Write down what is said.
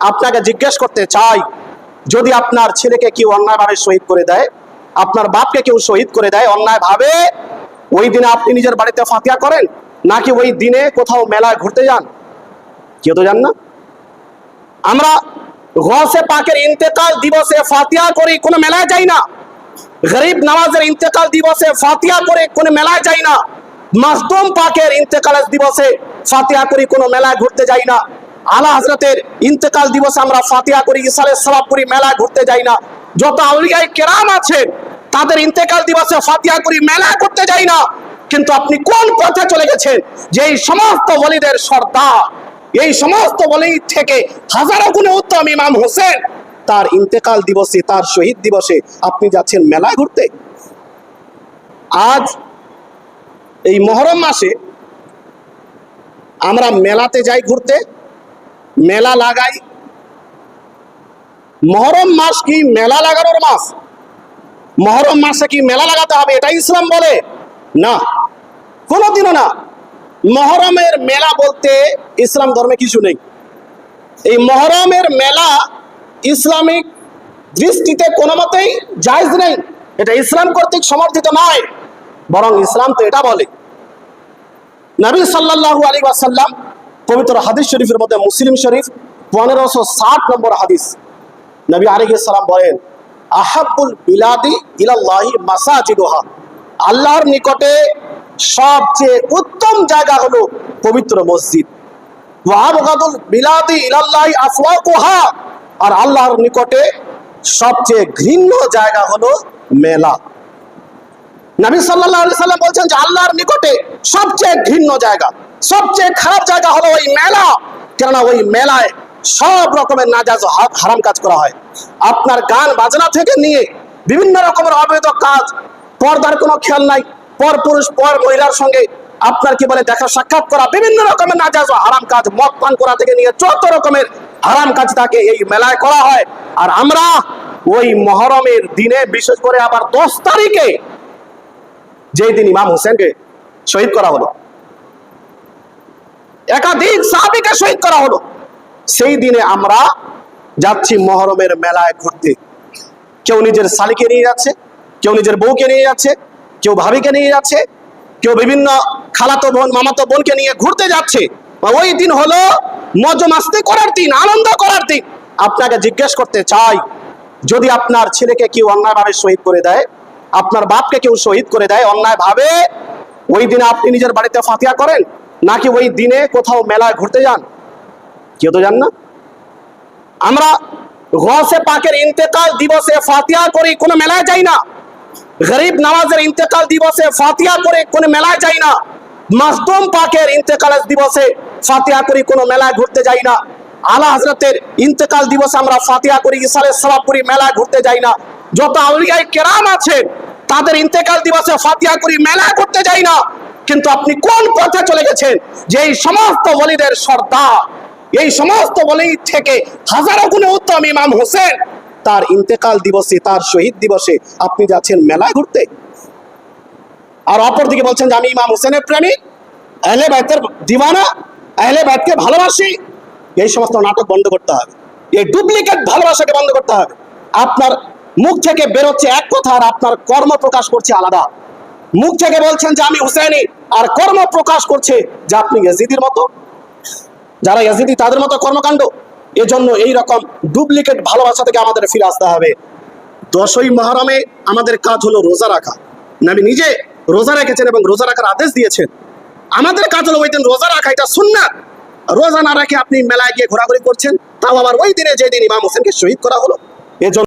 আপনাকে জিজ্ঞেস করতে চাই, যদি আপনার ছেলেকে কেউ অন্যায়ভাবে শহীদ করে দেয়, আপনার বাপকে কেউ শহীদ করে দেয়, অন্যায়ভাবে, ওই দিনে আপনি নিজের বাড়িতে ফাতিয়া করেন, নাকি ওই দিনে কোথাও মেলায় ঘুরতে যান? কেউ তো যান না। আমরা গসে পাকের ইন্তেকাল দিবসে ফাতিয়া করি, কোনো মেলায় যাই না। গরিব নামাজের ইন্তেকাল দিবসে ফাতিয়া করে, কোনো মেলায় যাই না। মাসদুম পাকের ইন্তেকাল দিবসে ফাতিয়া করি, কোনো মেলায় ঘুরতে যাই না। আলা হজরতের ইন্তেকাল দিবসে আমরা ফাতিয়া করি ইসালের সবাব করি, মেলায় ঘুরতে যাই না। যত আউলিয়ায় কেরাম আছে তাদের ইন্তেকাল দিবসে ফাতিয়া করি মেলা করতে যাই না। কিন্তু আপনি কোন পথে চলে গেছেন? যে এই সমস্ত বলিদের সর্দার, এই সমস্ত বলি থেকে হাজারো গুণে উত্তম ইমাম হোসেন, তার ইন্তেকাল দিবসে, তার শহীদ দিবসে আপনি যাচ্ছেন মেলায় ঘুরতে। আজ এই মহরম মাসে আমরা মেলাতে যাই ঘুরতে। মেলা লাগাই। মহরম মাস কি মেলা লাগানোর মাস? মহরম মাসে কি মেলা লাগাতে হবে, এটা ইসলাম বলে? না, কোনোদিনও না। মহরমের মেলা বলতে ইসলাম ধর্মে কিছু নেই। এই মহরমের মেলা ইসলামিক দৃষ্টিতে কোনো মতেই জায়জ নেই। এটা ইসলাম কর্তৃক সমর্থিত নয়, বরং ইসলাম তো এটা বলে। নবী সাল্লাল্লাহু আলী ওয়াসাল্লাম পবিত্র হাদিস শরীফের মধ্যে মুসলিম শরীফ পনেরোশো ষাট নম্বর হাদিস। নবী আলী সাল্লাম বলেন আহাবুল বিলাদি ইলাল্লাহি মাসাজিদুহা। আল্লাহর নিকটে সবচেয়ে উত্তম জায়গা হলো পবিত্র মসজিদ। ওয়াহাবগাদুল বিলাদি ইলাল্লাহি আসওয়াকুহা। আর আল্লাহর নিকটে সবচেয়ে ঘৃণ্য জায়গা হলো মেলা। নবী সাল্লাল্লাহু আলাইহি সাল্লাম বলছেন যে, আল্লাহর নিকটে সবচেয়ে ঘৃণ্য জায়গা। সবচেয়ে খারাপ জায়গা হলো ওই মেলা। কেননা ওই মেলায় সব রকমের নাজাজ হারাম কাজ করা হয়। আপনার গান বাজনা থেকে নিয়ে বিভিন্ন রকমের অবৈধ কাজ, পর্দার কোনো খেয়াল নাই, পর পুরুষ, পর মহিলার সঙ্গে আপনার কি বলে দেখা সাক্ষাৎ করা, বিভিন্ন রকমের নাজাজ হারাম কাজ মদ পান করা থেকে নিয়ে যত রকমের হারাম কাজ তাকে এই মেলায় করা হয়। আর আমরা ওই মহরমের দিনে, বিশেষ করে আবার দশ তারিখে যেই দিন ইমাম হোসেনকে শহীদ করা হলো একাধিক সাহাবিকে শহীদ করা হলো। সেই দিনে আমরা যাচ্ছি মহরমের মেলায় ঘুরতে। কেউ নিজের শালিকে নিয়ে যাচ্ছে, কেউ নিজের বউকে নিয়ে যাচ্ছে, কেউ ভাবিকে নিয়ে যাচ্ছে, কেউ বিভিন্ন খালাতো বোন, মামাতো বোনকে নিয়ে ঘুরতে যাচ্ছে। ওই দিন হলো মজ মাস্তি করার দিন, আনন্দ করার দিন। আপনাকে জিজ্ঞেস করতে চাই, যদি আপনার ছেলেকে কেউ অন্যায়ভাবে শহীদ করে দেয়, আপনার বাপকে কেউ শহীদ করে দেয় অন্যায়ভাবে, ওই দিনে আপনি নিজের বাড়িতে ফাতিয়া করেন? নাকি ওই দিনে কোথাও মেলায় ঘুরতে যান? কেউ তো যান না। আমরা গসে পাকের ইন্তেকাল দিবসে ফাতিয়া করি, কোনো মেলায় যাই না। গরিব নামাজের ইন্তেকাল দিবসে ফাতিয়া করে, কোনো মেলায় যাই না। মাসদুম পাকের ইন্তেকাল দিবসে ফাতিয়া করি, কোনো মেলায় ঘুরতে যাই না। আলা হজরতের ইন্তেকাল দিবসে আমরা ফাতিয়া করি ইসালের সবাব করি, মেলায় ঘুরতে যাই না। যত আউলিয়ায় কেরাম আছে তাদের ইন্তেকাল দিবসে ফাতিয়া করি, মেলায় ঘুরতে যাই না। কিন্তু আপনি কোন পথে চলে গেছেন? যে এই সমস্ত বলিদের সর্দার, এই সমস্ত বলি থেকে হাজারো গুণে উত্তম ইমাম হোসেন, তার ইন্তেকাল দিবসে, তার শহীদ দিবসে আপনি যাচ্ছেন মেলায় ঘুরতে। আর অপরদিকে বলছেন যে আমি ইমাম হোসেনের প্রেমী, আহলে বাইতের দিওয়ানা, আহলে বাইতকে ভালোবাসি। এই সমস্ত নাটক বন্ধ করতে হবে। এই ডুপ্লিকেট ভালোবাসাকে বন্ধ করতে হবে। আপনার মুখ থেকে বেরোচ্ছে এক কথা আর আপনার কর্ম প্রকাশ করছে আলাদা। মুখ থেকে বলছেন যে আমি হুসেনি আর কর্ম প্রকাশ করছে যে আপনি ইয়াজিদির মতো। যারা ইয়াজিদি, তাদের মতো কর্মকাণ্ড। এজন্য এই রকম ডুপ্লিকেট ভালোবাসা থেকে আমাদের ফিরে আসতে হবে। দশই মহরমে আমাদের কাজ হলো রোজা রাখা। নবী নিজে রোজা রেখেছেন এবং রোজা রাখার আদেশ দিয়েছেন। আমাদের কাজ হলো ওই দিন রোজা রাখা, এটা সুন্নাত। রোজা না রেখে আপনি মেলায় গিয়ে ঘোরাঘুরি করছেন, তাও আবার ওই দিনে যে দিন ইমাম হোসেনকে শহীদ করা হলো। এজন্য